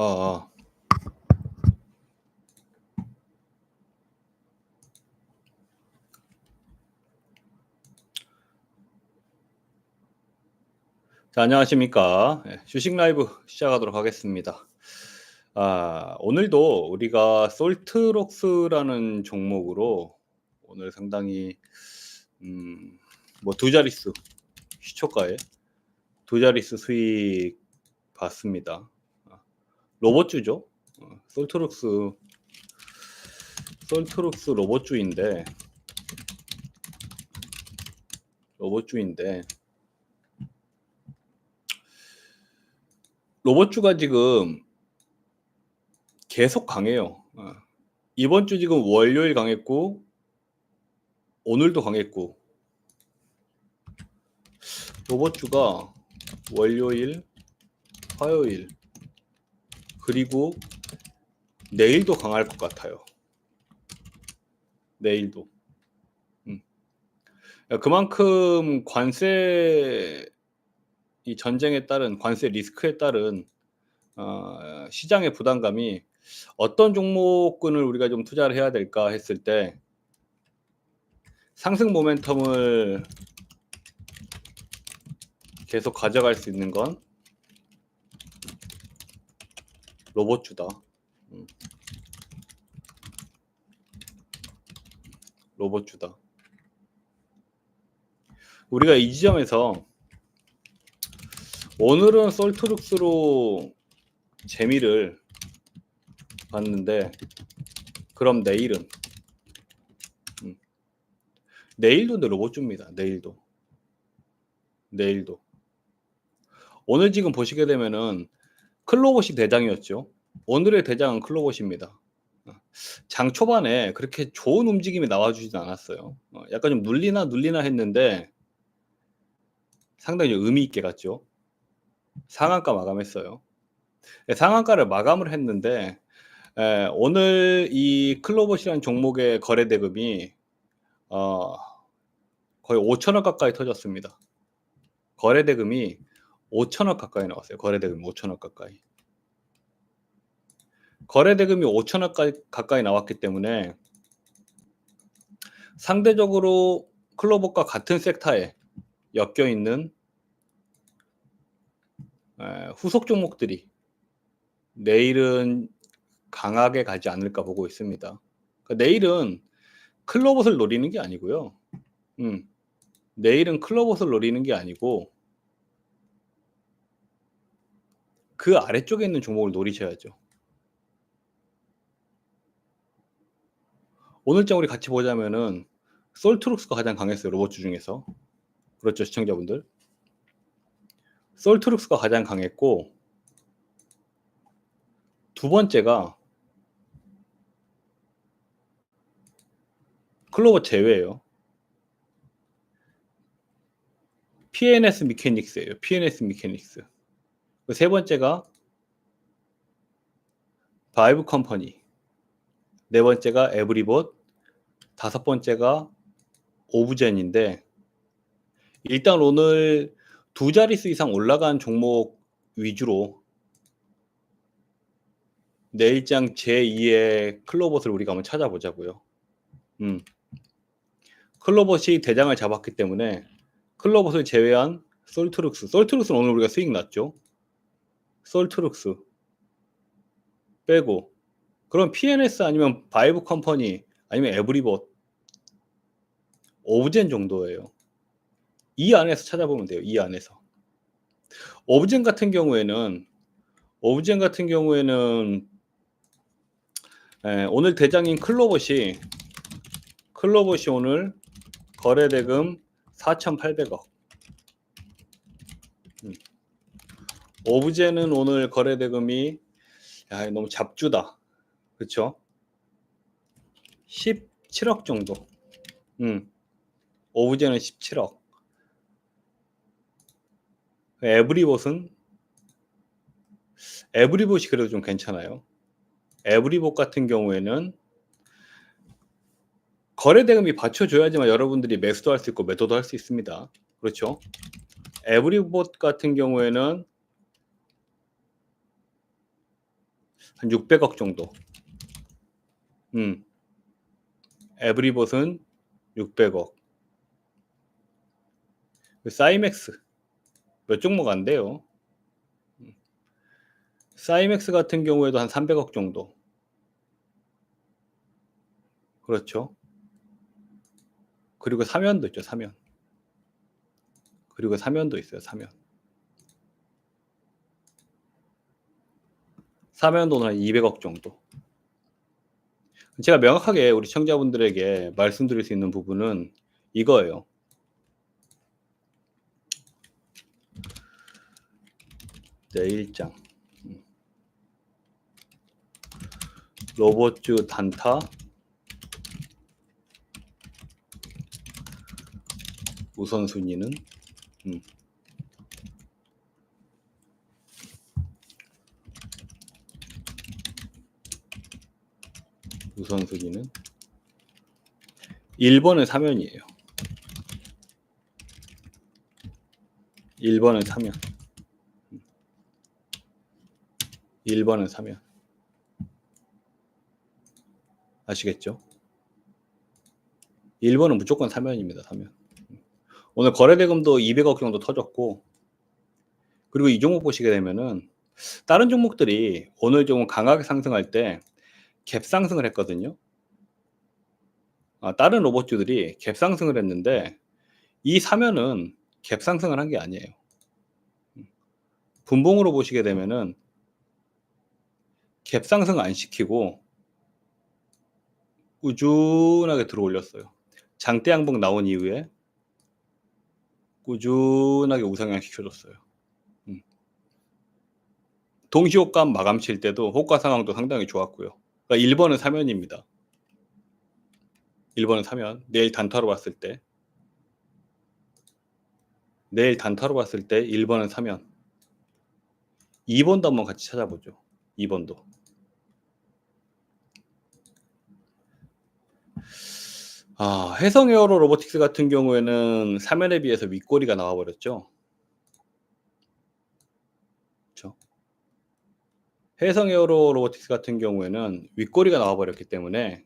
어, 어. 자, 안녕하십니까. 예, 주식 라이브 시작하도록 하겠습니다. 아, 오늘도 우리가 솔트록스라는 종목으로 오늘 상당히 음, 뭐 두 자릿수 시초가에 두 자릿수 수익 봤습니다. 아, 로봇주죠. 어, 솔트록스 솔트록스 로봇주인데 로봇주인데 로봇주가 지금 계속 강해요. 어. 이번 주 지금 월요일 강했고 오늘도 강했고 로봇주가 월요일, 화요일 그리고 내일도 강할 것 같아요. 내일도. 음. 그만큼 관세 이 전쟁에 따른 관세 리스크에 따른 어, 시장의 부담감이 어떤 종목군을 우리가 좀 투자를 해야 될까 했을 때 상승 모멘텀을 계속 가져갈 수 있는 건 로봇주다. 음. 로봇주다. 우리가 이 지점에서 오늘은 솔트룩스로 재미를 봤는데 그럼 내일은 음. 내일도 내 로봇줍니다. 내일도 내일도 오늘 지금 보시게 되면은 클로봇이 대장이었죠. 오늘의 대장은 클로봇입니다. 어, 장 초반에 그렇게 좋은 움직임이 나와주진 않았어요. 어, 약간 좀 눌리나 눌리나 했는데 상당히 의미 있게 갔죠. 상한가 마감했어요. 예, 상한가를 마감을 했는데 에, 오늘 이 클로봇이라는 종목의 거래 대금이 어, 거의 5천억 가까이 터졌습니다. 거래 대금이 5천억 가까이 나왔어요. 거래 대금이 5천억 가까이. 거래 대금이 5천억 가까이 나왔기 때문에 상대적으로 클로봇과 같은 섹터에 엮여 있는 후속 종목들이 내일은 강하게 가지 않을까 보고 있습니다. 그러니까 내일은 클로봇을 노리는 게 아니고요. 음, 내일은 클로봇을 노리는 게 아니고 그 아래쪽에 있는 종목을 노리셔야죠. 오늘장 우리 같이 보자면은 솔트룩스가 가장 강했어요. 로봇주 중에서. 그렇죠, 시청자분들. 솔트룩스가 가장 강했고 두 번째가 클로버 제외예요. PNS 미케닉스예요. PNS 미케닉스. 세 번째가 바이브 컴퍼니. 네 번째가 에브리봇. 다섯 번째가 오브젠인데 일단 오늘 두 자릿수 이상 올라간 종목 위주로 내일장 제2의 클로봇을 우리가 한번 찾아보자고요. 음. 클로봇이 대장을 잡았기 때문에 클로봇을 제외한 솔트룩스. 솔트룩스는 오늘 우리가 수익 났죠. 솔트룩스 빼고 그럼 PNS 아니면 바이브 컴퍼니 아니면 에브리봇 오브젠 정도예요. 이 안에서 찾아보면 돼요. 이 안에서. 오브젠 같은 경우에는 오브젠 같은 경우에는 에, 오늘 대장인 클로봇이 클로봇이 오늘 거래 대금 4,800억. 오브젠은 오늘 거래 대금이 야, 너무 잡주다. 그렇죠? 17억 정도. 음. 오브젠은 17억. 에브리봇은 에브리봇이 그래도 좀 괜찮아요. 에브리봇 같은 경우에는 거래 대금이 받쳐줘야지만 여러분들이 매수도 할 수 있고 매도도 할 수 있습니다. 그렇죠? 에브리봇 같은 경우에는 한 600억 정도. 음. 에브리봇은 600억. 그 사이맥스 몇 종목 안 돼요. 음. 사이맥스 같은 경우에도 한 300억 정도. 그렇죠. 그리고 사면도 있죠, 사면. 그리고 사면도 있어요, 사면. 사면도는 한 200억 정도. 제가 명확하게 우리 시청자분들에게 말씀드릴 수 있는 부분은 이거예요. 내일장. 음. 로봇주 단타. 우선순위는 음. 우선순위는 1번은 사면이에요. 1번은 사면. 1번은 사면. 아시겠죠? 1번은 무조건 사면입니다. 사면. 오늘 거래대금도 200억 정도 터졌고 그리고 이 종목 보시게 되면은 다른 종목들이 오늘 좀 강하게 상승할 때 갭 상승을 했거든요. 아, 다른 로봇주들이 갭 상승을 했는데 이 사면은 갭 상승을 한 게 아니에요. 분봉으로 보시게 되면은 갭 상승 안 시키고 꾸준하게 들어 올렸어요. 장대 양봉 나온 이후에 꾸준하게 우상향 시켜줬어요. 음. 동시호감 마감 칠 때도 호가 상황도 상당히 좋았고요. 그러니까 1번은 사면입니다. 1번은 사면. 내일 단타로 봤을 때. 내일 단타로 봤을 때 1번은 사면. 2번도 한번 같이 찾아보죠. 2번도. 아, 해성 에어로 로보틱스 같은 경우에는 사면에 비해서 윗꼬리가 나와버렸죠. 해성 에어로 로보틱스 같은 경우에는 윗꼬리가 나와버렸기 때문에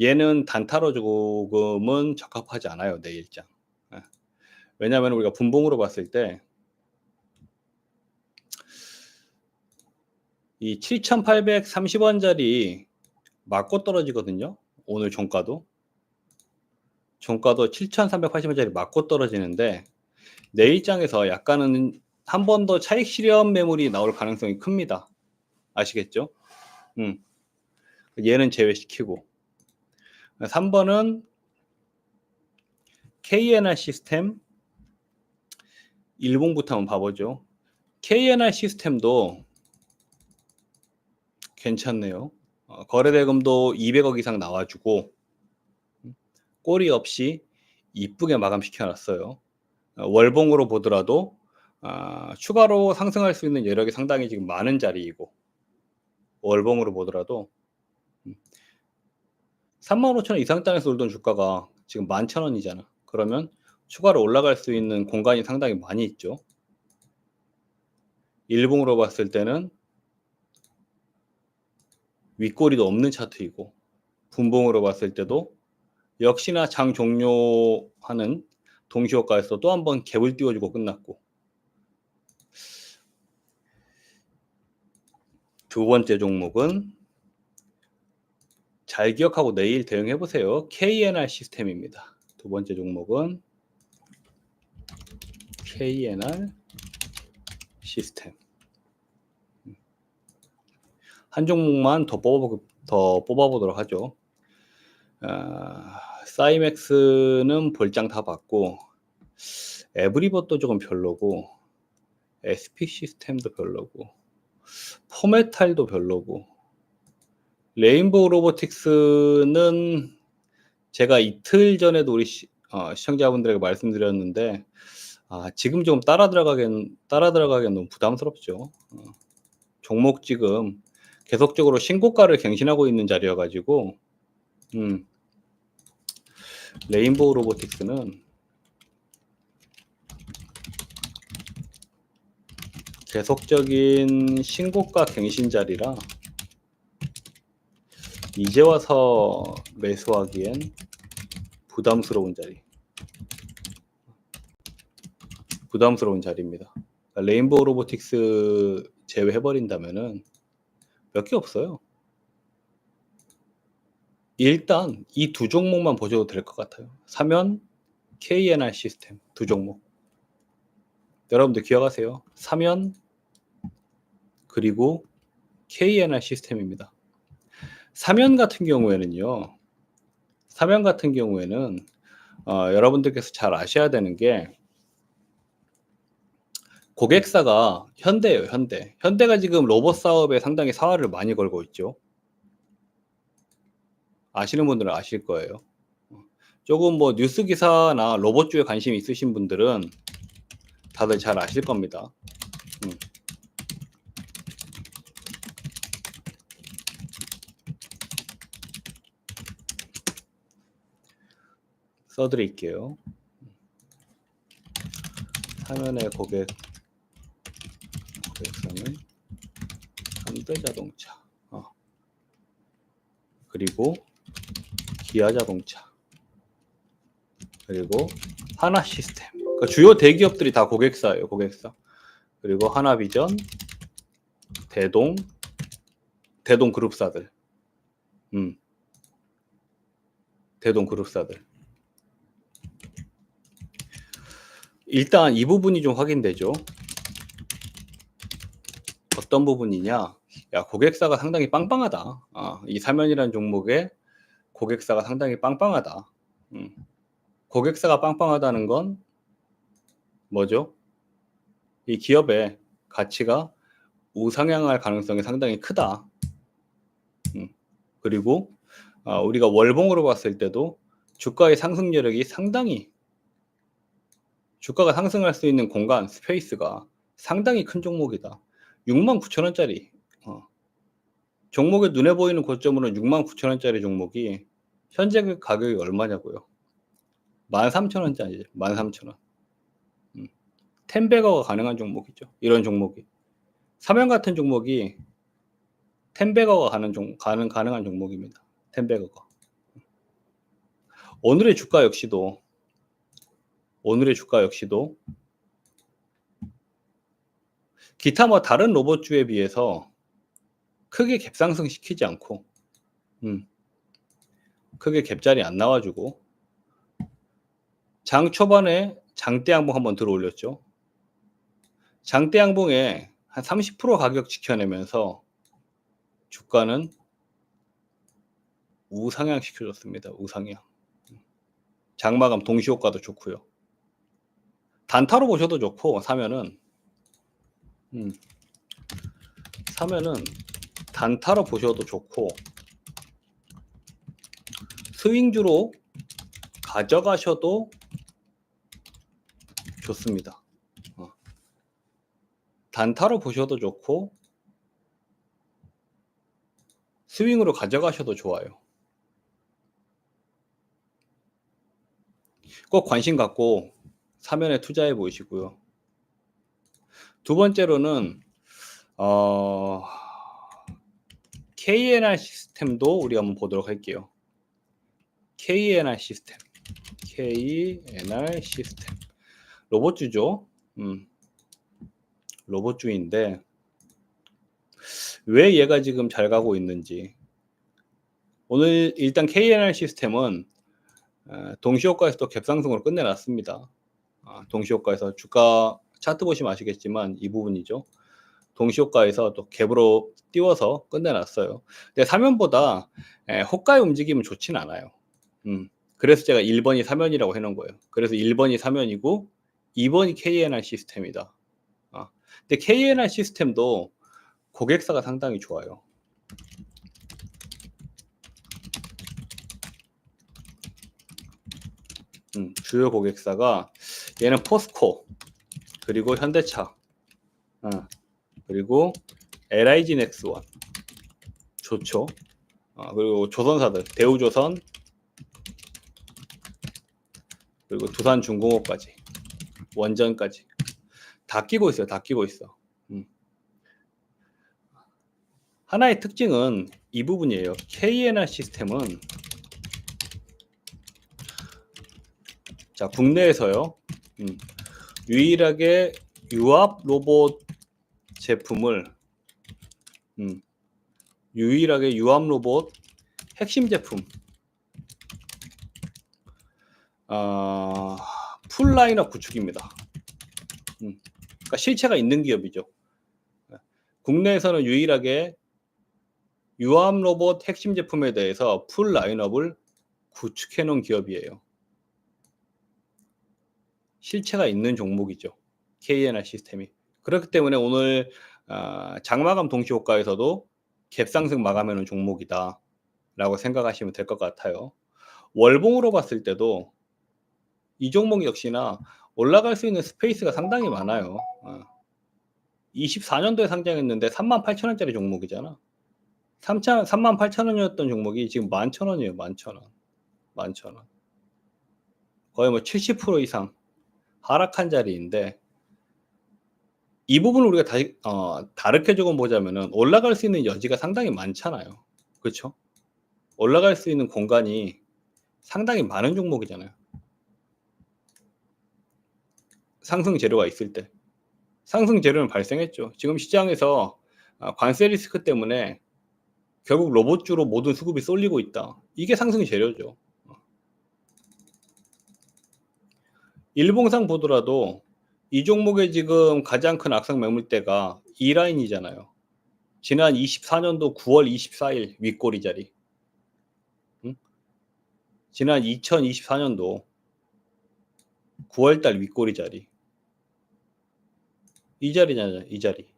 얘는 단타로 조금은 적합하지 않아요. 내 일장. 예. 왜냐하면 우리가 분봉으로 봤을 때 이 7,830원짜리 맞고 떨어지거든요. 오늘 종가도. 종가도 7,380원짜리 맞고 떨어지는데 내일장에서 약간은 한 번 더 차익 실현 매물이 나올 가능성이 큽니다. 아시겠죠? 음. 얘는 제외시키고 3번은 KNR 시스템 일봉부터 한번 봐보죠. KNR 시스템도 괜찮네요. 어, 거래대금도 200억 이상 나와주고 꼬리 없이 이쁘게 마감시켜 놨어요. 어, 월봉으로 보더라도 아, 추가로 상승할 수 있는 여력이 상당히 지금 많은 자리이고 월봉으로 보더라도 35,000원 이상 단에서 돌던 주가가 지금 11,000원이잖아. 그러면 추가로 올라갈 수 있는 공간이 상당히 많이 있죠. 일봉으로 봤을 때는 윗꼬리도 없는 차트이고 분봉으로 봤을 때도 역시나 장 종료하는 동시효과에서 또 한 번 갭을 띄워주고 끝났고 두 번째 종목은 잘 기억하고 내일 대응해 보세요. KNR 시스템입니다. 두 번째 종목은 KNR 시스템. 한 종목만 더 뽑아 더 뽑아보도록 하죠. 아, 사이맥스는 볼장 다 받고 에브리버도 조금 별로고 SP 시스템도 별로고 포메탈도 별로고 레인보우 로보틱스는 제가 이틀 전에도 우리 시, 어, 시청자분들에게 말씀드렸는데 아, 지금 좀 따라 들어가긴 따라 들어가기엔 너무 부담스럽죠. 어, 종목 지금 계속적으로 신고가를 갱신하고 있는 자리여가지고 음, 레인보우 로보틱스는 계속적인 신고가 갱신 자리라 이제 와서 매수하기엔 부담스러운 자리. 부담스러운 자리입니다. 그러니까 레인보우 로보틱스 제외해버린다면은 몇 개 없어요. 일단 이 두 종목만 보셔도 될 것 같아요. 사면 KNR 시스템 두 종목. 여러분들 기억하세요. 사면 그리고 KNR 시스템입니다. 사면 같은 경우에는요. 사면 같은 경우에는 어, 여러분들께서 잘 아셔야 되는 게 고객사가 현대예요, 현대. 현대가 지금 로봇 사업에 상당히 사활을 많이 걸고 있죠. 아시는 분들은 아실 거예요. 조금 뭐 뉴스 기사나 로봇주에 관심 있으신 분들은 다들 잘 아실 겁니다. 음. 써드릴게요. 화면의 고객 고객사는 현대자동차 어. 그리고 기아자동차 그리고 하나 시스템. 그러니까 주요 대기업들이 다 고객사예요 고객사. 그리고 하나비전 대동 대동 그룹사들. 음. 대동 그룹사들 일단 이 부분이 좀 확인되죠. 어떤 부분이냐? 야, 고객사가 상당히 빵빵하다. 아, 이 사면이라는 종목에 고객사가 상당히 빵빵하다. 음. 고객사가 빵빵하다는 건 뭐죠? 이 기업의 가치가 우상향할 가능성이 상당히 크다. 음. 그리고 아, 우리가 월봉으로 봤을 때도 주가의 상승 여력이 상당히 주가가 상승할 수 있는 공간, 스페이스가 상당히 큰 종목이다. 6만 9천 원짜리. 어. 종목의 눈에 보이는 고점으로는 6만 9천 원짜리 종목이 현재 그 가격이 얼마냐고요? 13,000원짜리, 13,000원. 음. 텐베거가 가능한 종목이죠. 이런 종목이. 사면 같은 종목이 텐베거가 가는 종, 가능, 가능한 종목입니다. 텐베거가. 오늘의 주가 역시도 오늘의 주가 역시도 기타 뭐 다른 로봇주에 비해서 크게 갭상승 시키지 않고 음, 크게 갭자리 안 나와주고 장 초반에 장대 양봉 한번 들어 올렸죠. 장대 양봉에 한 30% 가격 지켜내면서 주가는 우상향 시켜줬습니다. 우상향. 장마감 동시효과도 좋고요. 단타로 보셔도 좋고 사면은 음, 사면은 단타로 보셔도 좋고 스윙주로 가져가셔도 좋습니다. 어. 단타로 보셔도 좋고 스윙으로 가져가셔도 좋아요. 꼭 관심 갖고 사면에 투자해 보시고요. 두 번째로는 어, KNR 시스템도 우리 한번 보도록 할게요. KNR 시스템, KNR 시스템 로봇주죠. 음, 로봇주인데 왜 얘가 지금 잘 가고 있는지 오늘 일단 KNR 시스템은 동시효과에서 또 갭상승으로 끝내놨습니다. 아, 동시효과에서 주가 차트 보시면 아시겠지만 이 부분이죠. 동시효과에서 또 갭으로 띄워서 끝내놨어요. 근데 사면보다 호가의 움직임은 좋진 않아요. 음, 그래서 제가 1번이 사면이라고 해놓은 거예요. 그래서 1번이 사면이고 2번이 KNR 시스템이다. 아, 근데 KNR 시스템도 고객사가 상당히 좋아요. 음, 주요 고객사가 얘는 포스코 그리고 현대차 어, 그리고 LIG 넥스원. 좋죠? 어, 그리고 조선사들 대우조선 그리고 두산중공업까지 원전까지. 다 끼고 있어요 다 끼고 있어. 음. 하나의 특징은 이 부분이에요. KNR 시스템은 자 국내에서요 음, 유일하게 유압 로봇 제품을 음, 유일하게 유압 로봇 핵심 제품 아, 풀 라인업 구축입니다. 음, 그러니까 실체가 있는 기업이죠. 국내에서는 유일하게 유압 로봇 핵심 제품에 대해서 풀 라인업을 구축해 놓은 기업이에요. 실체가 있는 종목이죠. KNR 시스템이. 그렇기 때문에 오늘 아, 장마감 동시 호가에서도 갭상승 마감해 놓은 종목이다. 라고 생각하시면 될 것 같아요. 월봉으로 봤을 때도 이 종목 역시나 올라갈 수 있는 스페이스가 상당히 많아요. 어. 24년도에 상장했는데 38,000원짜리 종목이잖아. 3만 38,000원이었던 종목이 지금 11,000원이에요. 11,000원. 11,000원. 거의 뭐 70% 이상 하락한 자리인데 이 부분을 우리가 다시 어, 다르게 조금 보자면은 올라갈 수 있는 여지가 상당히 많잖아요. 그렇죠? 올라갈 수 있는 공간이 상당히 많은 종목이잖아요. 상승 재료가 있을 때 상승 재료는 발생했죠. 지금 시장에서 아, 관세 리스크 때문에 결국 로봇주로 모든 수급이 쏠리고 있다. 이게 상승 재료죠. 일봉상 보더라도 이 종목의 지금 가장 큰 악성 매물대가 이 라인이잖아요. 지난 24년도 9월 24일 윗꼬리 자리. 응? 지난 2024년도 9월달 윗꼬리 자리. 이 자리잖아요. 이 자리.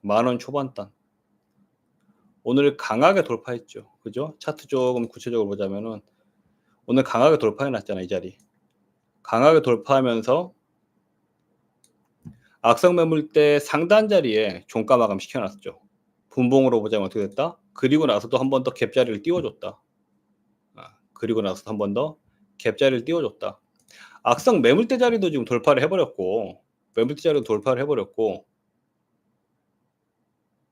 만원 초반단. 오늘 강하게 돌파했죠. 그죠? 차트 조금 구체적으로 보자면은 오늘 강하게 돌파해 놨잖아. 이 자리. 강하게 돌파하면서 악성 매물대 상단 자리에 종가 마감 시켜놨죠. 분봉으로 보자면 어떻게 됐다? 그리고 나서도 한 번 더 갭자리를 띄워줬다. 아, 그리고 나서도 한 번 더 갭자리를 띄워줬다. 악성 매물대 자리도 지금 돌파를 해버렸고 매물대 자리도 돌파를 해버렸고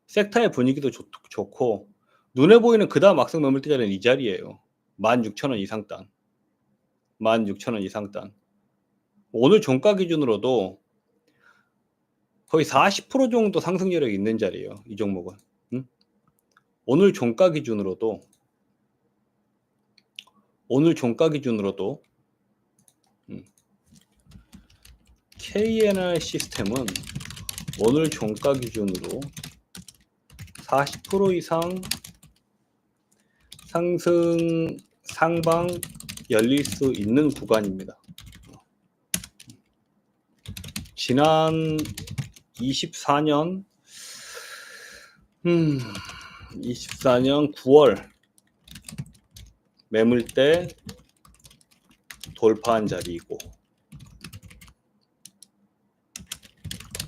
섹터의 분위기도 좋, 좋고 눈에 보이는 그 다음 악성 매물대 자리는 이 자리예요. 16,000원 이상 단. 16,000원 이상 단. 오늘 종가 기준으로도 거의 40% 정도 상승 여력이 있는 자리예요. 이 종목은. 응? 오늘 종가 기준으로도 오늘 종가 기준으로도 음, KNR 시스템은 오늘 종가 기준으로 40% 이상 상승 상방 열릴 수 있는 구간입니다. 지난 24년 음 24년 9월 매물대 돌파한 자리이고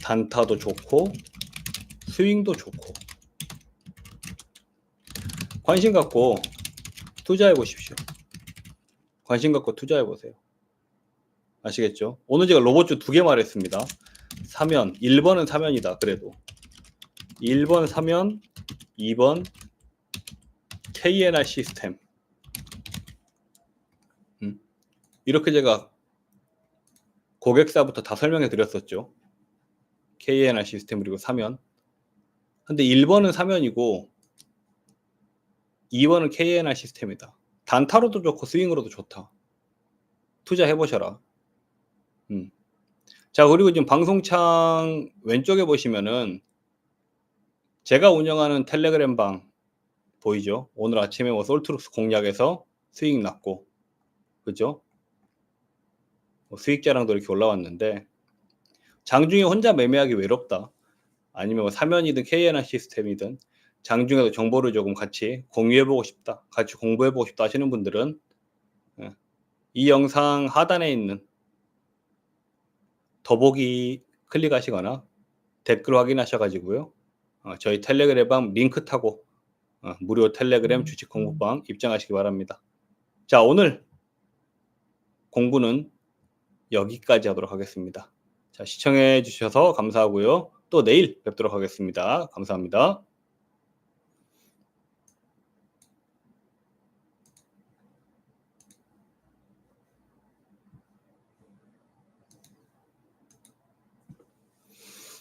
단타도 좋고 스윙도 좋고 관심 갖고 투자해 보십시오. 관심 갖고 투자해 보세요. 아시겠죠? 오늘 제가 로봇주 두 개 말했습니다. 사면 1번은 사면이다. 그래도 1번 사면 2번 KNR 시스템 음. 이렇게 제가 고객사부터 다 설명해 드렸었죠. KNR 시스템 그리고 사면 근데 1번은 사면이고 2번은 KNR 시스템이다. 단타로도 좋고 스윙으로도 좋다. 투자해 보셔라. 음. 자, 그리고 지금 방송창 왼쪽에 보시면은 제가 운영하는 텔레그램 방 보이죠? 오늘 아침에 뭐 솔트룩스 공략에서 수익 났고, 그죠? 뭐 수익 자랑도 이렇게 올라왔는데, 장중에 혼자 매매하기 외롭다. 아니면 뭐 사면이든 KNR 시스템이든 장중에도 정보를 조금 같이 공유해보고 싶다. 같이 공부해보고 싶다 하시는 분들은 예, 이 영상 하단에 있는 더보기 클릭하시거나 댓글 확인하셔가지고요. 어, 저희 텔레그램 링크 타고 어, 무료 텔레그램 주식 공부방 입장하시기 바랍니다. 자 오늘 공부는 여기까지 하도록 하겠습니다. 자 시청해 주셔서 감사하고요. 또 내일 뵙도록 하겠습니다. 감사합니다.